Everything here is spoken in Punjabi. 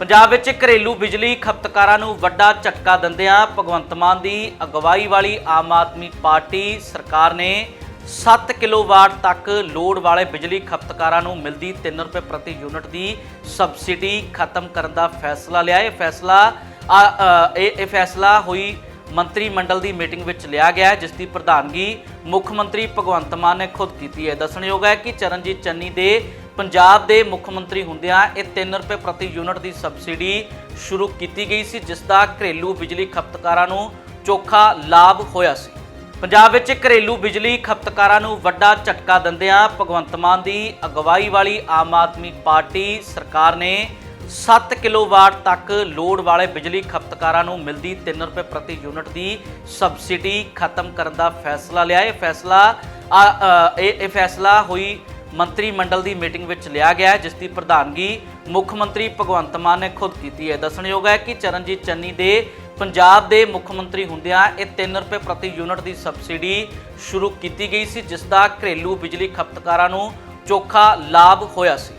ਪੰਜਾਬ ਵਿੱਚ ਘਰੇਲੂ ਬਿਜਲੀ ਖਪਤਕਾਰਾਂ ਨੂੰ ਵੱਡਾ ਝਟਕਾ ਦਿੰਦਿਆਂ ਭਗਵੰਤ ਮਾਨ ਦੀ ਅਗਵਾਈ ਵਾਲੀ ਆਮ ਆਦਮੀ ਪਾਰਟੀ ਸਰਕਾਰ ਨੇ 7 ਕਿਲੋਵਾਟ ਤੱਕ ਲੋਡ ਵਾਲੇ ਬਿਜਲੀ ਖਪਤਕਾਰਾਂ ਨੂੰ ਮਿਲਦੀ 3 ਰੁਪਏ ਪ੍ਰਤੀ ਯੂਨਿਟ ਦੀ ਸਬਸਿਡੀ ਖਤਮ ਕਰਨ ਦਾ ਫੈਸਲਾ ਲਿਆ। ਇਹ ਫੈਸਲਾ ਇਹ ਇਹ ਫੈਸਲਾ ਹੋਈ ਮੰਤਰੀ ਮੰਡਲ ਦੀ ਮੀਟਿੰਗ ਵਿੱਚ ਲਿਆ ਗਿਆ ਜਿਸ ਦੀ ਪ੍ਰਧਾਨਗੀ ਮੁੱਖ ਮੰਤਰੀ ਭਗਵੰਤ ਮਾਨ ਨੇ ਖੁਦ ਕੀਤੀ ਹੈ। ਦੱਸਣਯੋਗ ਹੈ ਕਿ ਚਰਨਜੀਤ ਚੰਨੀ ਦੇ ਪੰਜਾਬ ਦੇ ਮੁੱਖ ਮੰਤਰੀ ਹੁੰਦਿਆਂ ਇਹ 3 ਰੁਪਏ ਪ੍ਰਤੀ ਯੂਨਿਟ ਦੀ ਸਬਸਿਡੀ ਸ਼ੁਰੂ ਕੀਤੀ ਗਈ ਸੀ, ਜਿਸ ਦਾ ਘਰੇਲੂ ਬਿਜਲੀ ਖਪਤਕਾਰਾਂ ਨੂੰ ਚੋਖਾ ਲਾਭ ਹੋਇਆ ਸੀ। ਪੰਜਾਬ ਵਿੱਚ ਘਰੇਲੂ ਬਿਜਲੀ ਖਪਤਕਾਰਾਂ ਨੂੰ ਵੱਡਾ ਝਟਕਾ ਦਿੰਦਿਆਂ ਭਗਵੰਤ ਮਾਨ ਦੀ ਅਗਵਾਈ ਵਾਲੀ ਆਮ ਆਦਮੀ ਪਾਰਟੀ ਸਰਕਾਰ ਨੇ 7 ਕਿਲੋਵਾਟ ਤੱਕ ਲੋਡ ਵਾਲੇ ਬਿਜਲੀ ਖਪਤਕਾਰਾਂ ਨੂੰ ਮਿਲਦੀ 3 ਰੁਪਏ ਪ੍ਰਤੀ ਯੂਨਿਟ ਦੀ ਸਬਸਿਡੀ ਖਤਮ ਕਰਨ ਦਾ ਫੈਸਲਾ ਲਿਆ। ਇਹ ਫੈਸਲਾ ਇਹ ਇਹ ਫੈਸਲਾ ਹੋਈ ਮੰਤਰੀ ਮੰਡਲ ਦੀ ਮੀਟਿੰਗ ਵਿੱਚ ਲਿਆ ਗਿਆ ਹੈ, ਜਿਸ ਦੀ ਪ੍ਰਧਾਨਗੀ ਮੁੱਖ ਮੰਤਰੀ ਭਗਵੰਤ ਮਾਨ ਨੇ ਖੁਦ ਕੀਤੀ ਹੈ। ਦੱਸਣਯੋਗ ਹੈ ਕਿ ਚਰਨਜੀਤ ਚੰਨੀ ਦੇ ਪੰਜਾਬ ਦੇ ਮੁੱਖ ਮੰਤਰੀ ਹੁੰਦਿਆਂ ਇਹ 3 ਰੁਪਏ ਪ੍ਰਤੀ ਯੂਨਿਟ ਦੀ ਸਬਸਿਡੀ ਸ਼ੁਰੂ ਕੀਤੀ ਗਈ ਸੀ ਜਿਸ ਦਾ ਘਰੇਲੂ ਬਿਜਲੀ ਖਪਤਕਾਰਾਂ ਨੂੰ ਚੋਖਾ ਲਾਭ ਹੋਇਆ ਸੀ।